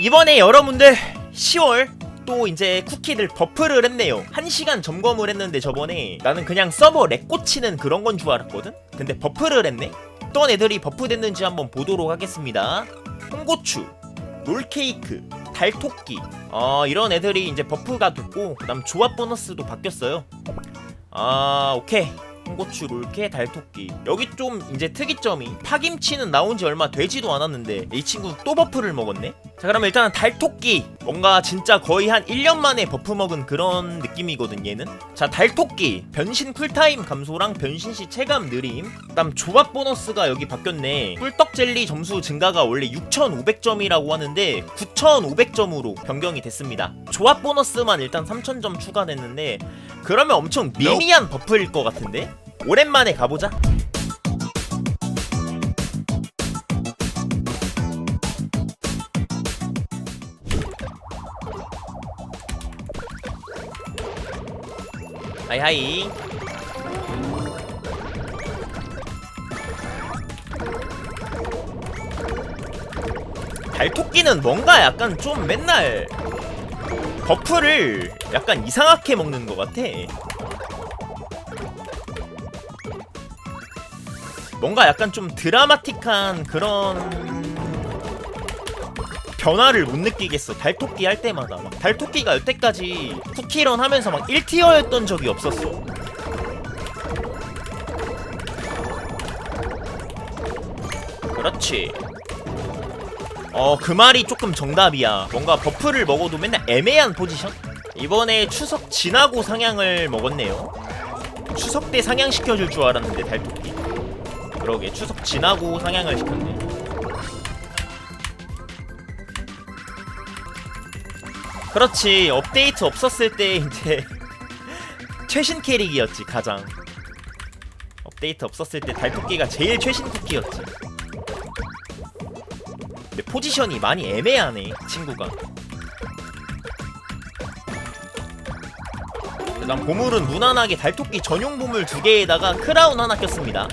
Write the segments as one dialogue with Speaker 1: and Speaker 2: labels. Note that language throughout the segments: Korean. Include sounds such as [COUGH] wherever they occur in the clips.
Speaker 1: 이번에 여러분들 10월 또 이제 쿠키들 버프를 했네요. 1시간 점검을 했는데 저번에 나는 그냥 서버 렉 꽂히는 그런 건 줄 알았거든? 근데 버프를 했네? 어떤 애들이 버프 됐는지 한번 보도록 하겠습니다. 홍고추, 롤케이크, 달토끼 어, 이런 애들이 이제 버프가 됐고 그 다음 조합 보너스도 바뀌었어요. 아 오케이 홍고추 롤케 달토끼. 여기 좀 이제 특이점이 파김치는 나온 지 얼마 되지도 않았는데 이 친구 또 버프를 먹었네? 자 그러면 일단은 달토끼 뭔가 진짜 거의 한 1년 만에 버프 먹은 그런 느낌이거든 얘는 자 달토끼 변신 쿨타임 감소랑 변신 시 체감 느림 그다음 조합 보너스가 여기 바뀌었네 꿀떡 젤리 점수 증가가 원래 6500점이라고 하는데 9500점으로 변경이 됐습니다 조합 보너스만 일단 3000점 추가됐는데 그러면 엄청 미미한 버프일 것 같은데? 오랜만에 가보자. 하이하이. 달토끼는 뭔가 약간 좀 맨날 버프를 약간 이상하게 먹는 것 같아. 뭔가 약간 좀 드라마틱한 그런 변화를 못 느끼겠어. 달토끼 할 때마다 막 달토끼가 여태까지 쿠키런 하면서 막 1티어였던 적이 없었어. 그렇지. 어, 그 말이 조금 정답이야. 뭔가 버프를 먹어도 맨날 애매한 포지션? 이번에 추석 지나고 상향을 먹었네요. 추석 때 상향시켜줄 줄 알았는데, 달토끼. 그러게, 추석 지나고 상향을 시켰네. 그렇지, 업데이트 없었을 때 이제 [LAUGHS] 최신 캐릭이었지, 가장. 업데이트 없었을 때 달토끼가 제일 최신 쿠키였지. 근데 포지션이 많이 애매하네 이 친구가 그다음 보물은 무난하게 달토끼 전용 보물 두 개에다가 크라운 하나 꼈습니다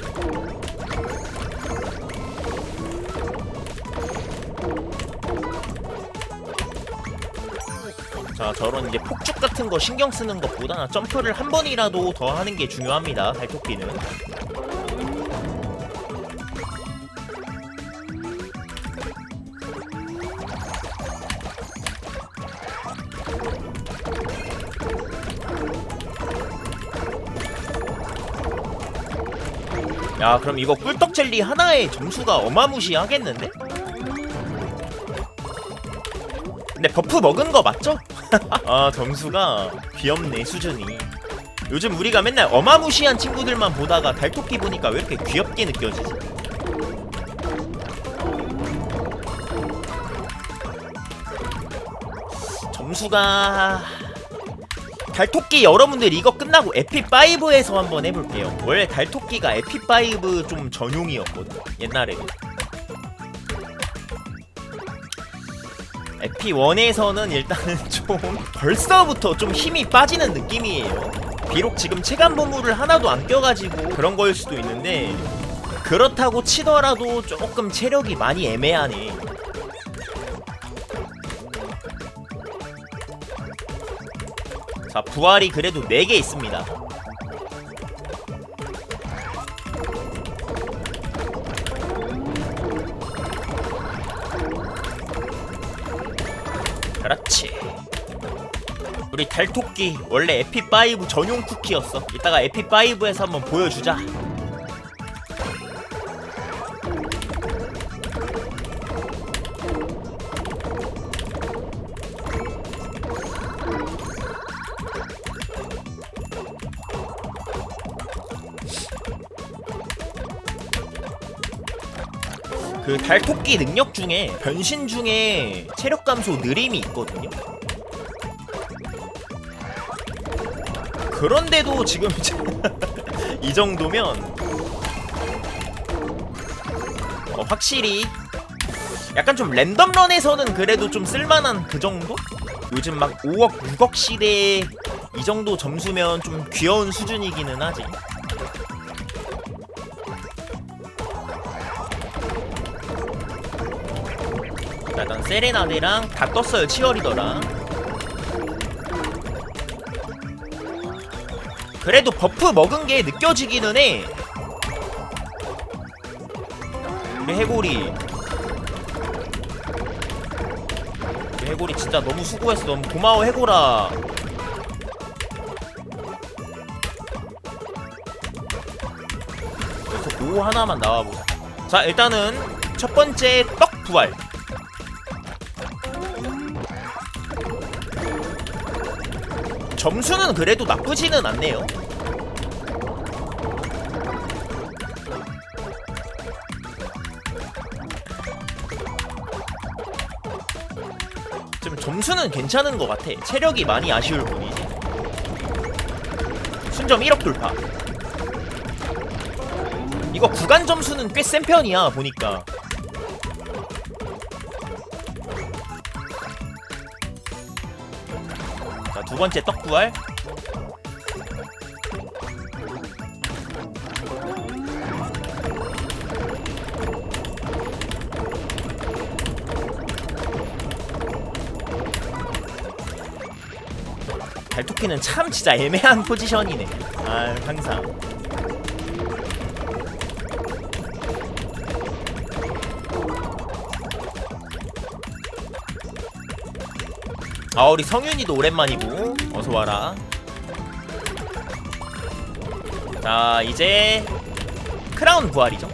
Speaker 1: 자 저런 이제 폭죽 같은 거 신경 쓰는 것보다 점프를 한 번이라도 더 하는 게 중요합니다 달토끼는 야 그럼 이거 꿀떡 젤리 하나의 점수가 어마무시하겠는데? 근데 버프 먹은 거 맞죠? 아 점수가 귀엽네 수준이 요즘 우리가 맨날 어마무시한 친구들만 보다가 달토끼 보니까 왜 이렇게 귀엽게 느껴지지? 점수가 달토끼 여러분들 이거 끝나고 에피5에서 한번 해볼게요. 원래 달토끼가 에피5 좀 전용이었거든. 옛날에 는. 에피1에서는 일단은 [LAUGHS] 좀 벌써부터 좀 힘이 빠지는 느낌이에요. 비록 지금 체감 보물을 하나도 안 껴가지고 그런 거일 수도 있는데 그렇다고 치더라도 조금 체력이 많이 애매하네. 자, 부활이 그래도 4개 있습니다. 우리 달토끼 원래 에피5 전용 쿠키였어. 이따가 에피5에서 한번 보여주자. 그 달토끼 능력 중에 변신 중에 체력 감소 느림이 있거든요. 그런데도 지금 [LAUGHS] 이 정도면 어, 확실히 약간 좀 랜덤런에서는 그래도 좀 쓸만한 그 정도? 요즘 막 5억, 6억 시대에 이 정도 점수면 좀 귀여운 수준이기는 하지. 자, 일단 세레나데랑 다 떴어요 치어리더랑 그래도 버프 먹은 게 느껴지기는 해. 우리 해골이. 우리 해골이 진짜 너무 수고했어. 너무 고마워 해골아. 그래서 오 하나만 나와보자. 자 일단은 첫 번째 떡 부활. 점수는 그래도 나쁘지는 않네요 점수는 괜찮은 것 같아. 체력이 많이 아쉬울 뿐이지. 순점 1억 돌파. 이거 구간 점수는 꽤 센 편이야 보니까. 자 두 번째 떡부활 토끼는 참 진짜 애매한 포지션이네 아 항상 아 우리 성윤이도 오랜만이고 어서 와라. 자 이제 크라운 부활이죠.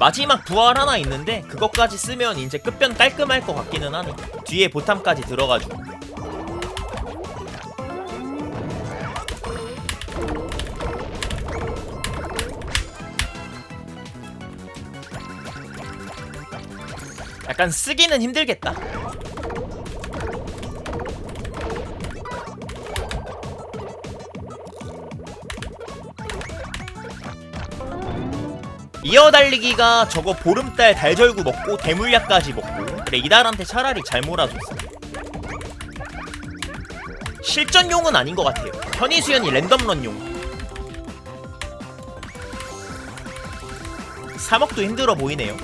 Speaker 1: 마지막 부활 하나 있는데 그것까지 쓰면 이제 끝변 깔끔할 것 같기는 하네. 뒤에 보탐까지 들어가지고. 약간 쓰기는 힘들겠다. 이어달리기가 저거 보름달 달절구 먹고 대물약까지 먹고. 그래 이달한테 차라리 잘 몰아줬어. 실전용은 아닌 것 같아요. 현이수연이 랜덤런용. 3억도 힘들어 보이네요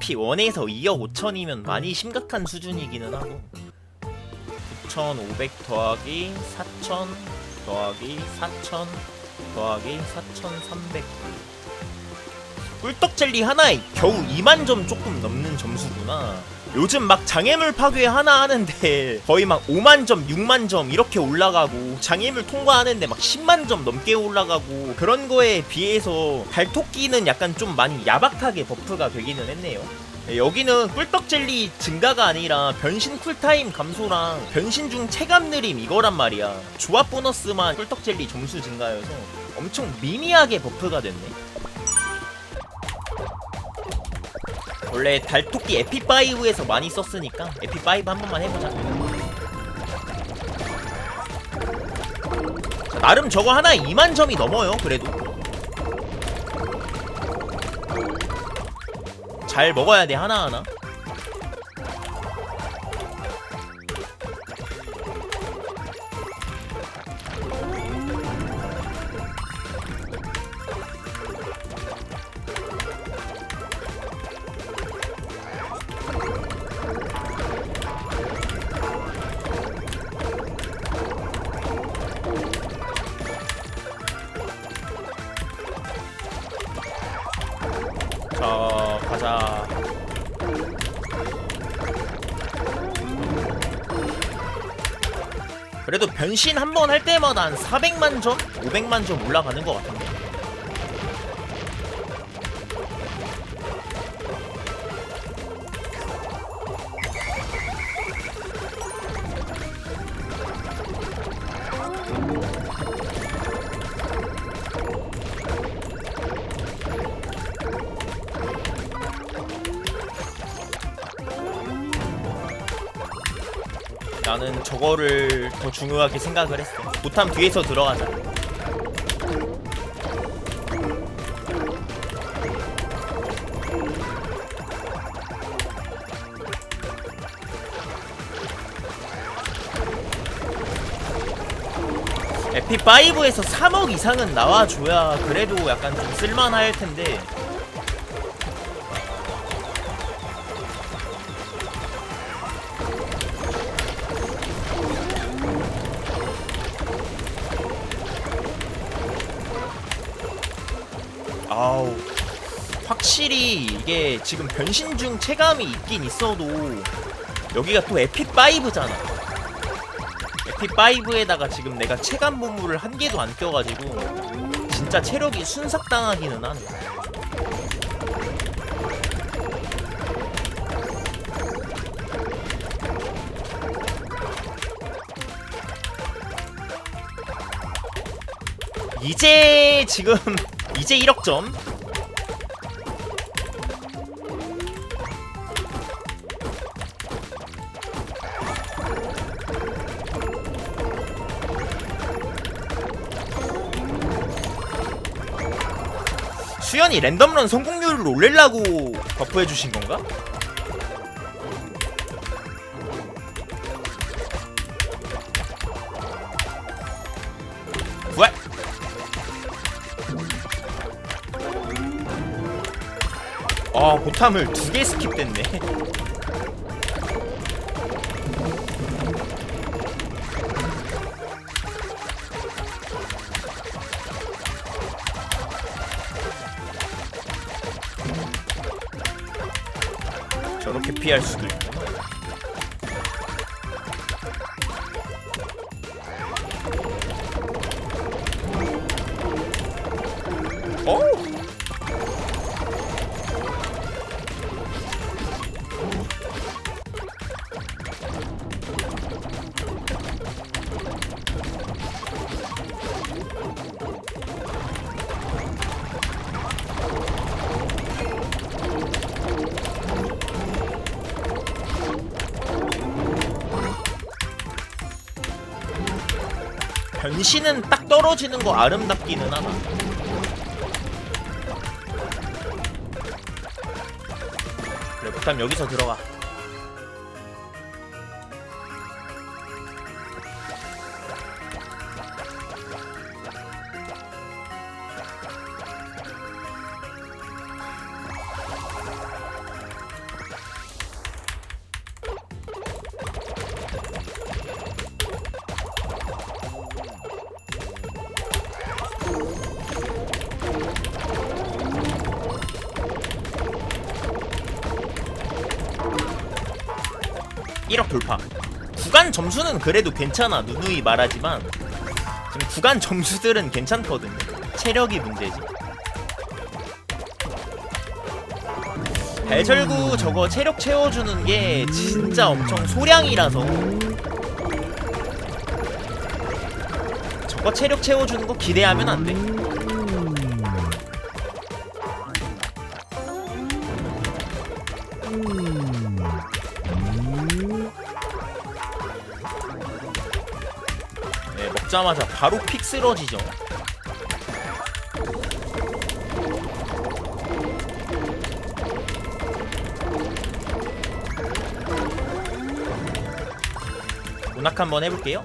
Speaker 1: 에피 1에서 2억 5천이면 많이 심각한 수준이기는 하고. 9,500 더하기 4,000 더하기 4,000 더하기 4,300 꿀떡 젤리 하나에 겨우 2만 점 조금 넘는 점수구나. 요즘 막 장애물 파괴 하나 하는데 [LAUGHS] 거의 막 5만 점, 6만 점 이렇게 올라가고 장애물 통과하는데 막 10만 점 넘게 올라가고 그런 거에 비해서 발토끼는 약간 좀 많이 야박하게 버프가 되기는 했네요. 네, 여기는 꿀떡 젤리 증가가 아니라 변신 쿨타임 감소랑 변신 중 체감 느림 이거란 말이야. 조합 보너스만 꿀떡 젤리 점수 증가여서 엄청 미미하게 버프가 됐네. 원래 달토끼 에피5에서 많이 썼으니까 에피5 한 번만 해보자. 자, 나름 저거 하나에 2만 점이 넘어요, 그래도. 잘 먹어야 돼, 하나하나. 변신 한 번 할 때마다 한 400만 점? 500만 점 올라가는 것 같은데 나는 저거를 더 중요하게 생각을 했어. 보탐 뒤에서 들어가자. 에피5에서 3억 이상은 나와줘야 그래도 약간 좀 쓸만할 텐데 이게 지금 변신 중 체감이 있긴 있어도 여기가 또 에픽5잖아. 에픽5에다가 지금 내가 체감 보물을 한 개도 안 껴가지고 진짜 체력이 순삭당하기는 하네 이제 지금 [LAUGHS] 이제 1억 점 수연이 랜덤런 성공률을 올리려고 버프해 주신 건가? 왜? 아 보탐을 두 개 스킵됐네 저렇게 피할 수도 있구 변신은 딱 떨어지는 거 아름답기는 하나. 그래, 그다음 여기서 들어가. 돌파. 구간 점수는 그래도 괜찮아. 누누이 말하지만 지금 구간 점수들은 괜찮거든요. 체력이 문제지. 배절구 저거 체력 채워주는 게 진짜 엄청 소량이라서 저거 체력 채워주는 거 기대하면 안 돼. 네, 먹자마자 바로 픽 쓰러지죠. 문학 한번 해볼게요.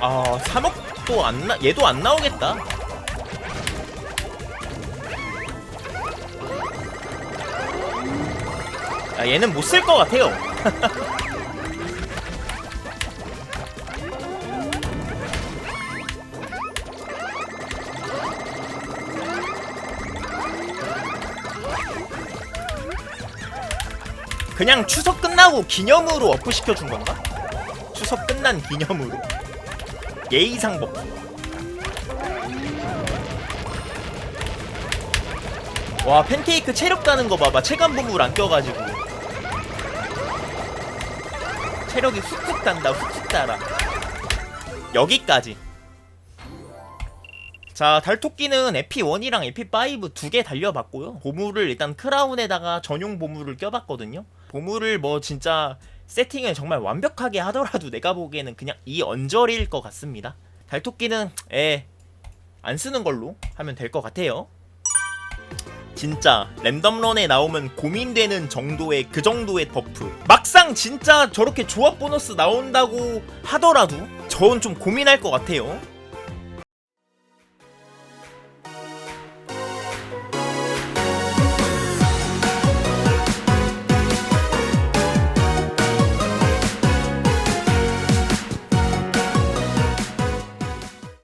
Speaker 1: 아, 3억도 안 나, 얘도 안 나오겠다. 야, 얘는 못 쓸 것 같아요. [LAUGHS] 그냥 추석 끝나고 기념으로 어프 시켜준 건가? 추석 끝난 기념으로 예의상 버프 와 팬케이크 체력 따는 거 봐봐. 체감 부물 안 껴가지고. 체력이 훅훅 단다 훅훅 달아 여기까지. 자 달토끼는 에피1이랑 에피5 두 개 달려봤고요. 보물을 일단 크라운에다가 전용 보물을 껴봤거든요. 보물을 뭐 진짜 세팅을 정말 완벽하게 하더라도 [LAUGHS] 내가 보기에는 그냥 이 언저리일 것 같습니다. 달토끼는 에 안 쓰는 걸로 하면 될 것 같아요. 진짜 랜덤런에 나오면 고민되는 정도의 그 정도의 버프. 막상 진짜 저렇게 조합 보너스 나온다고 하더라도 저는 좀 고민할 것 같아요